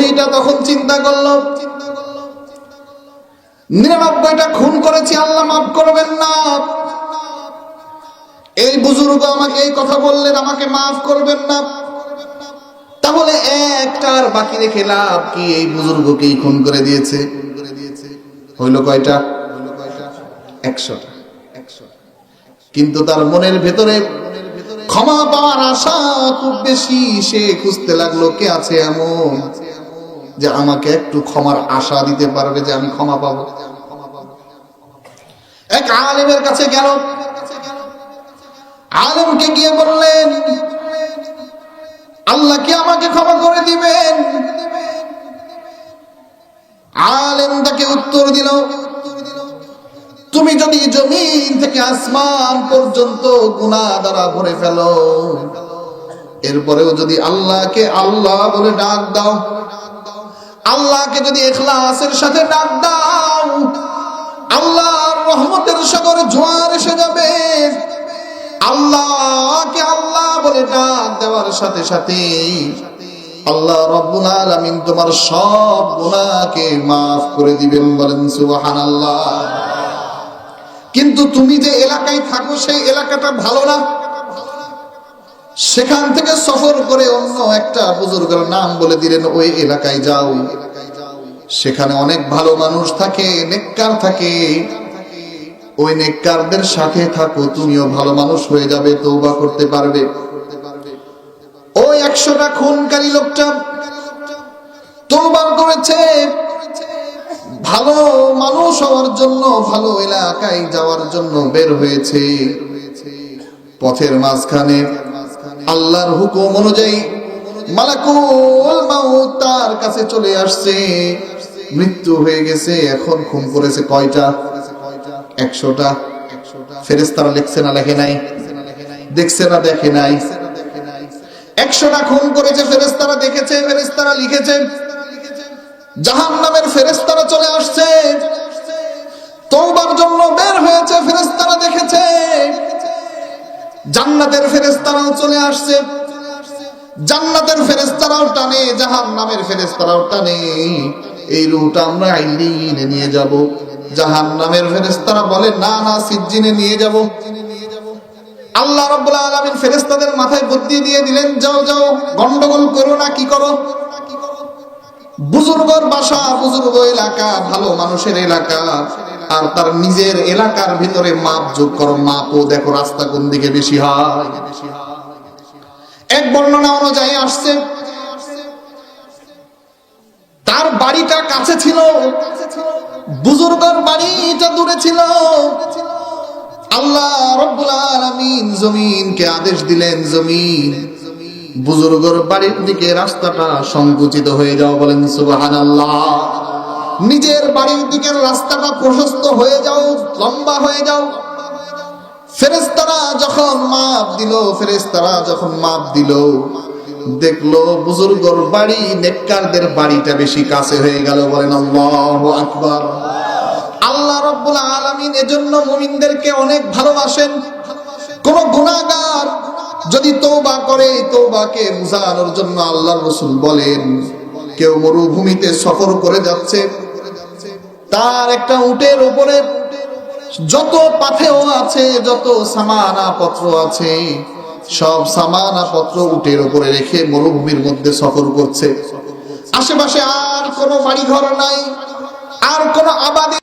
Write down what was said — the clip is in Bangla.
খুনিটা তখন চিন্তা করল নিরানব্বইটা খুন করেছি, আল্লাহ মাফ করবেন না। এই বুজুর্গ আমাকে এই কথা বললেন, আমাকে মাফ করবেন না। তাহলে একটার বাকি রেখে লাভ কি? এই বুজুর্গকেই খুন করে দিয়েছে। হইল কয়টা? একশোটা। কিন্তু তার মনের ভেতরে ক্ষমা পাওয়ার আশা খুব বেশি। সে খুঁজতে লাগল, কে আছে এমন? যে আমাকে একটু ক্ষমার আশা দিতে পারবে যে আমি ক্ষমা পাবো। এক আলেমের কাছে গেল। আলেমকে গিয়ে বললেন, আল্লাহ কি আমাকে ক্ষমা করে দিবেন? আলেম তাকে উত্তর দিল, তুমি যদি জমিন থেকে আসমান পর্যন্ত গুণা দ্বারা ভরে ফেলো, এরপরেও যদি আল্লাহকে আল্লাহ বলে ডাক দাও আল্লাহকে যদি এখলাসের সাথে ডাক দাও, আল্লাহর রহমতের সাগর জোয়ার এসে যাবে। আল্লাহকে আল্লাহ বলে ডাক দেওয়ার সাথে সাথে আল্লাহ রব্বুল আলামিন তোমার সব গুনাহকে মাফ করে দিবেন বলেন, সুবহানাল্লাহ। কিন্তু তুমি যে এলাকায় থাকো, সেই এলাকাটা ভালো না? সেখান থেকে সফর করে অন্য একটা বুজুর্গের নাম বলে দিলেন, ওই এলাকায় যাও। সেখানে অনেক ভালো মানুষ থাকে, নেককার থাকে। ওই নেককারদের সাথে থাকো, তুমিও ভালো মানুষ হয়ে যাবে তৌবা করতে পারবে। ওই একশোটা খুনকারী লোকটা তৌবা করেছে। ভালো মানুষ হওয়ার জন্য, ভালো এলাকায় যাওয়ার জন্য বের হয়েছে। পথের মাঝখানে আল্লাহর হুকুম অনুযায়ী মালাকুল মাউত তার কাছে চলে আসছে। মৃত্যু হয়ে গেছে, এখন খুন করেছে কয়টা? একশোটা। ফেরেস্তারা লিখছে না, লেখে নাই। দেখছে না, দেখে নাই। একশোটা খুন করেছে ফেরেস্তারা দেখেছে ফেরেস্তারা লিখেছে। জাহান নামের ফেরেস্তারা জান্নাতের ফেরেস্তারাও চলে আসছে। জান্নাতের ফেরেস্তারাও টানে জাহান নামের ফেরেস্তারাও টানে। এই রুট আমরা আইলিনে নিয়ে যাব। জাহান নামের ফেরেস্তারা বলে, না না সিজ্জিনে নিয়ে যাব। আল্লাহ রাব্বুল আলামিন ফেরেশতাদের মাথায় বুদ্ধি দিয়ে দিলেন, যাও যাও, গন্ডগোল করো না, কি করো? বুজুর্গর বাসা, বুজুর্গ এলাকা, ভালো মানুষের এলাকা। আর তার নিজের এলাকার ভিতরে মাপ যোগ করো, মাপও দেখো রাস্তা কোন দিকে বেশি হয়, এক বর্ণনা অনুযায়ী আসছে, তার বাড়িটা কাছে ছিল, বুজুর্গর বাড়িটা দূরে ছিল, আল্লাহ রব্বুল আলামিন জমিনকে আদেশ দিলেন, জমিন বুজুর্গর বাড়ির দিকে রাস্তাটা সংকুচিত হয়ে যাও বলেন সুবহানাল্লাহ। নিজের বাড়ির দিকের রাস্তাটা প্রশস্ত হয়ে যাও, লম্বা হয়ে যাও। ফেরেস্তারা যখন মাপ দিল ফেরেস্তারা যখন মাপ দিল, দেখল বুজুর্গর বাড়ি, নেককারদের বাড়িটা বেশি কাছে হয়ে গেল, বলেন আল্লাহু আকবার। আল্লাহ রব্বুল আলামিন এজন্য মুমিনদেরকে অনেক ভালোবাসেন। কোন গুনাহগার যদি তওবা করে, তওবাকে বুঝানোর জন্য আল্লাহর রাসূল বলেন, কেউ মরুভূমিতে সফর করে যাচ্ছে তার একটা উটের উপরে যত পাথেও আছে, যত সামানা পত্র আছে, সব সামানা পত্র উটের উপরে রেখে মরুভূমির মধ্যে সফর করছে। আশেপাশে আর কোনো বাড়িঘর নাই, আর কোনো নাই